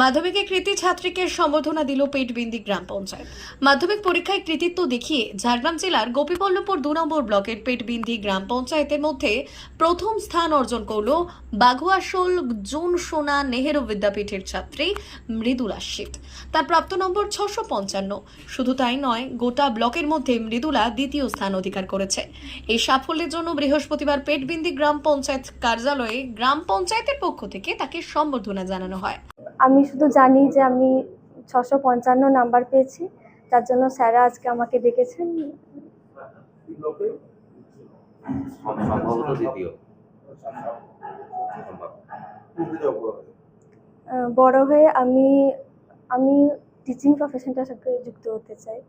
মাধ্যমিকে কৃতি ছাত্রীকে সম্বর্ধনা দিল পেটবিন্দি গ্রাম পঞ্চায়েত। মাধ্যমিক পরীক্ষায় কৃতিত্ব দেখিয়ে ঝাড়গ্রাম জেলার গোপীবল্লভপুর দু নম্বর ব্লকের পেটবিন্দি গ্রাম পঞ্চায়েতের মধ্যে প্রথম স্থান অর্জন করল বাঘুয়াশোল জুন সোনা নেহেরু বিদ্যাপীঠের ছাত্রী মৃদুলা শীত তার প্রাপ্ত নম্বর ছশো পঞ্চান্ন। শুধু তাই নয়, গোটা ব্লকের মধ্যে মৃদুলা দ্বিতীয় স্থান অধিকার করেছে। এই সাফল্যের জন্য বৃহস্পতিবার পেটবিন্দি গ্রাম পঞ্চায়েত কার্যালয়ে গ্রাম পঞ্চায়েতের পক্ষ থেকে তাকে সম্বর্ধনা জানানো হয়। আমি শুধু জানি যে আমি ছশো পঞ্চান্ন নাম্বার পেয়েছি, তার জন্য স্যারা আজকে আমাকে ডেকেছেন। বড় হয়ে আমি আমি টিচিং প্রফেশনটার সাথে যুক্ত হতে চাই।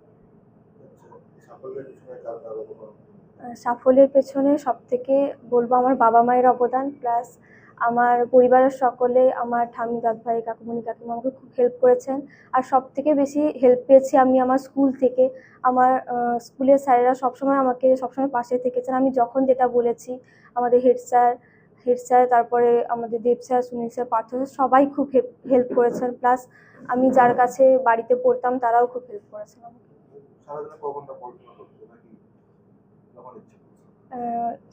সাফল্যের পেছনে সব থেকে বলব আমার বাবা মায়ের অবদান প্লাস আমার পরিবারের সকলে আমার ঠাম্মি দাদ ভাই কাকুমণি কাকিমা আমাকে খুব হেল্প করেছেন। আর সব থেকে বেশি হেল্প পেয়েছি আমি আমার স্কুল থেকে। আমার স্কুলের স্যারেরা সবসময় আমাকে সবসময় পাশে থেকেছেন। আমি যখন যেটা বলেছি আমাদের হেড স্যার হেড স্যার তারপরে আমাদের Dev sir Sunil sir Partha sir সবাই খুব হেল্প করেছেন। প্লাস আমি যার কাছে বাড়িতে পড়তাম তারাও খুব হেল্প করেছেন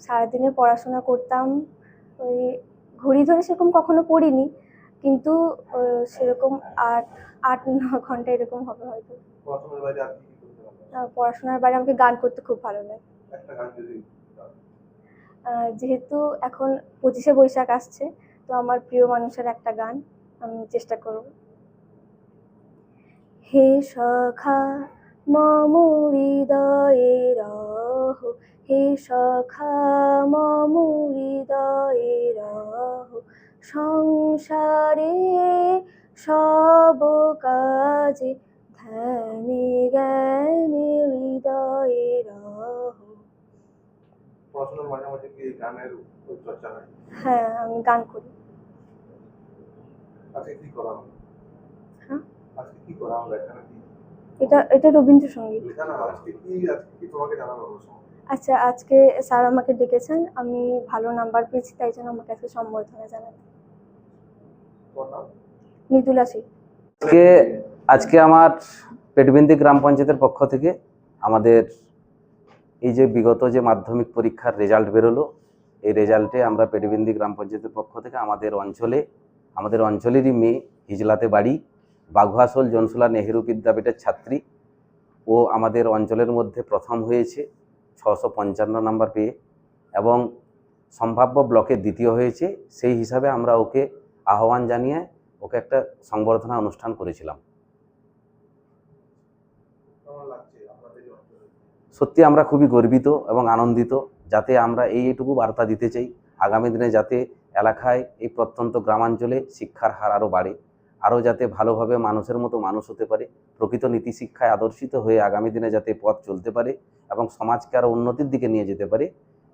সারাদিনে পড়াশোনা করতাম। ওই ঘড়ি ধরে সেরকম কখনো পড়িনি কিন্তু সেরকম আট আট ন ঘণ্টা এরকম হবে হয়তো। পড়াশোনার বাইরে আমাকে গান করতে খুব ভালো লাগে। একটা গান যদি গাও। আহ, যেহেতু এখন পঁচিশে বৈশাখ আসছে তো আমার প্রিয় মানুষের একটা গান আমি চেষ্টা করব। হে সখা মম হৃদয়ে রহ হে সখা মম হৃদয়ে রহ সংসারে সব কাজে ধ্যানে জ্ঞানে হৃদয়ে রহ পড়াশোনার মাঝামাঝি কি গানের চর্চা হয়? হ্যাঁ আমি গান করি। আজকে কি করা হলো হ্যাঁ? আজকে কি করা হলো এখানে কি এটা এটা রবীন্দ্রসঙ্গীত। জানানো আচ্ছা আজকে স্যার আমাকে ডেকেছেন, আমি ভালো নাম্বার পেয়েছি, তাই জন্য আমাকে আজকে সম্বর্ধনা তোমার মৃদুলা আজকে আজকে আমার পেটবিন্দি গ্রাম পঞ্চায়েতের পক্ষ থেকে আমাদের এই যে বিগত যে মাধ্যমিক পরীক্ষার রেজাল্ট বেরোলো, এই রেজাল্টে আমরা পেটবিন্দি গ্রাম পঞ্চায়েতের পক্ষ থেকে আমাদের অঞ্চলে, আমাদের অঞ্চলেরই মেয়ে হিজলাতে বাড়ি বাঘুয়াশোল জনসুলা নেহেরু বিদ্যাপীঠের ছাত্রী ও আমাদের অঞ্চলের মধ্যে প্রথম হয়েছে ছশো পঞ্চান্ন নাম্বার পেয়ে এবং সম্ভাব্য ব্লকে দ্বিতীয় হয়েছে। সেই হিসাবে আমরা ওকে আহ্বান জানিয়ে ওকে একটা সংবর্ধনা অনুষ্ঠান করেছিলাম। সত্যি আমরা খুবই গর্বিত এবং আনন্দিত যাতে আমরা এই এইটুকু বার্তা দিতে চাই। আগামী দিনে যাতে এলাকায় এই প্রত্যন্ত গ্রামাঞ্চলে শিক্ষার হার আরও বাড়ে। আরও যাতে ভালোভাবে মানুষের মতো মানুষ হতে পারে প্রকৃত নীতি শিক্ষায় আদর্শিত হয়ে আগামী দিনে যাতে পথ চলতে পারে এবং সমাজকে আরও উন্নতির দিকে নিয়ে যেতে পারে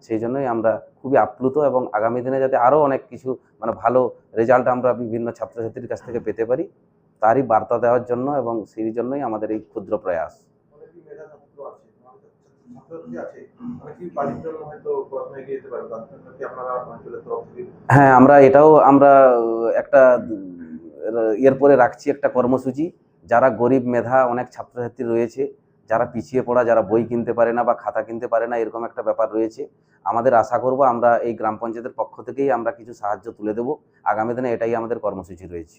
সেই জন্যই আমরা খুবই আপ্লুত এবং আগামী দিনে যাতে আরও অনেক কিছু মানে ভালো রেজাল্ট আমরা বিভিন্ন ছাত্রছাত্রীর কাছ থেকে পেতে পারি তারই বার্তা দেওয়ার জন্য এবং সেই জন্যই আমাদের এই ক্ষুদ্র প্রয়াস। হ্যাঁ আমরা এটাও আমরা একটা উম, এর পরে রাখছি একটা কর্মসূচি। যারা গরিব মেধা অনেক ছাত্রছাত্রী রয়েছে যারা পিছিয়ে পড়া যারা বই কিনতে পারে না বা খাতা কিনতে পারে না এরকম একটা ব্যাপার রয়েছে। আমাদের আশা করব আমরা এই গ্রাম পঞ্চায়েতের পক্ষ থেকেই আমরা কিছু সাহায্য তুলে দেব। আগামী দিনে এটাই আমাদের কর্মসূচি রয়েছে।